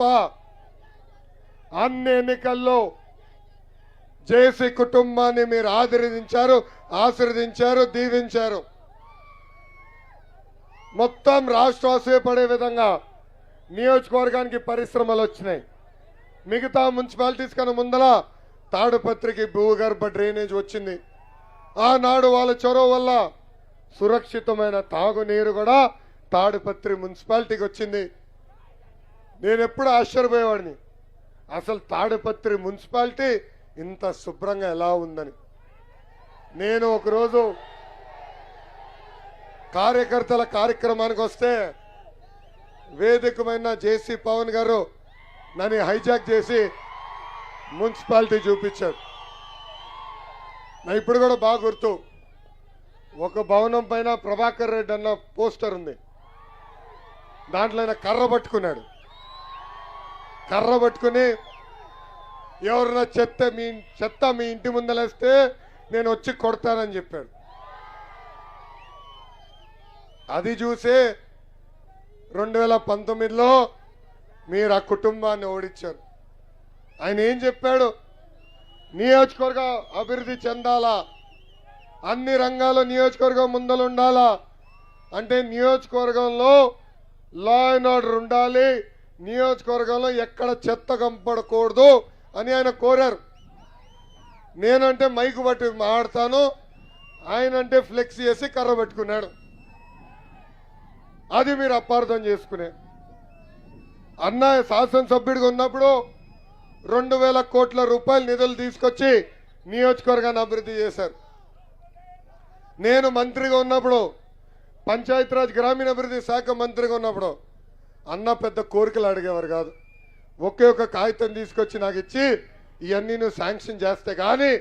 తప్ప అన్ని ఎన్నికల్లో జేసీ కుటుంబాన్ని మీరు ఆదరించారు ఆశీర్వదించారు దీవించారు. మొత్తం రాష్ట్రం అసూయపడే విధంగా నియోజకవర్గానికి పరిశ్రమలు వచ్చినాయి. మిగతా మున్సిపాలిటీస్ కన్నా ముందల తాడుపత్రికి భూగర్భ డ్రైనేజ్ వచ్చింది. ఆనాడు వాళ్ళ చొరవ వల్ల సురక్షితమైన తాగునీరు కూడా తాడుపత్రి మున్సిపాలిటీకి వచ్చింది. నేను ఎప్పుడు ఆశ్చర్యపోయేవాడిని. అసలు తాడుపత్రి మున్సిపాలిటీ ఇంత శుభ్రంగా ఎలా ఉందని. నేను ఒకరోజు కార్యకర్తల కార్యక్రమానికి వస్తే వేదికమైన జేసీ పవన్ గారు నన్ను హైజాక్ చేసి మున్సిపాలిటీ చూపించాడు నా ఇప్పుడు కూడా బాగా గుర్తు. ఒక భవనం పైన ప్రభాకర్ రెడ్డి అన్న పోస్టర్ ఉంది. దాంట్లో ఆయన కర్ర పట్టుకున్నాడు. కర్ర పట్టుకుని ఎవరైనా చెత్త మీ చెత్త మీ ఇంటి ముందలేస్తే నేను వచ్చి కొడతానని చెప్పాడు. అది చూసి రెండు వేల పంతొమ్మిదిలో మీరు ఆ కుటుంబాన్ని ఓడించారు. ఆయన ఏం చెప్పాడు? నియోజకవర్గ అభివృద్ధి చెందాలా? అన్ని రంగాల్లో నియోజకవర్గం ముందలుండాలా? అంటే నియోజకవర్గంలో లా అండ్ ఆర్డర్ ఉండాలి నియోజకవర్గంలో ఎక్కడ చెత్త కంపడకూడదు అని ఆయన కోరారు. నేనంటే మైకు పట్టి మాడతాను ఆయన అంటే ఫ్లెక్స్ చేసి కర్ర పెట్టుకున్నాడు. అది మీరు అపార్థం చేసుకునే. అన్న శాసనసభ్యుడిగా ఉన్నప్పుడు రెండు వేల కోట్ల రూపాయలు నిధులు తీసుకొచ్చి నియోజకవర్గాన్ని అభివృద్ధి చేశారు. నేను మంత్రిగా ఉన్నప్పుడు పంచాయతీరాజ్ గ్రామీణాభివృద్ధి శాఖ మంత్రిగా ఉన్నప్పుడు అన్న పెద్ద కోరికలు అడిగేవారు కాదు. ఒకే ఒక కాగితం తీసుకొచ్చి నాకు ఇచ్చి ఇవన్నీ నువ్వు శాంక్షన్ చేస్తే కానీ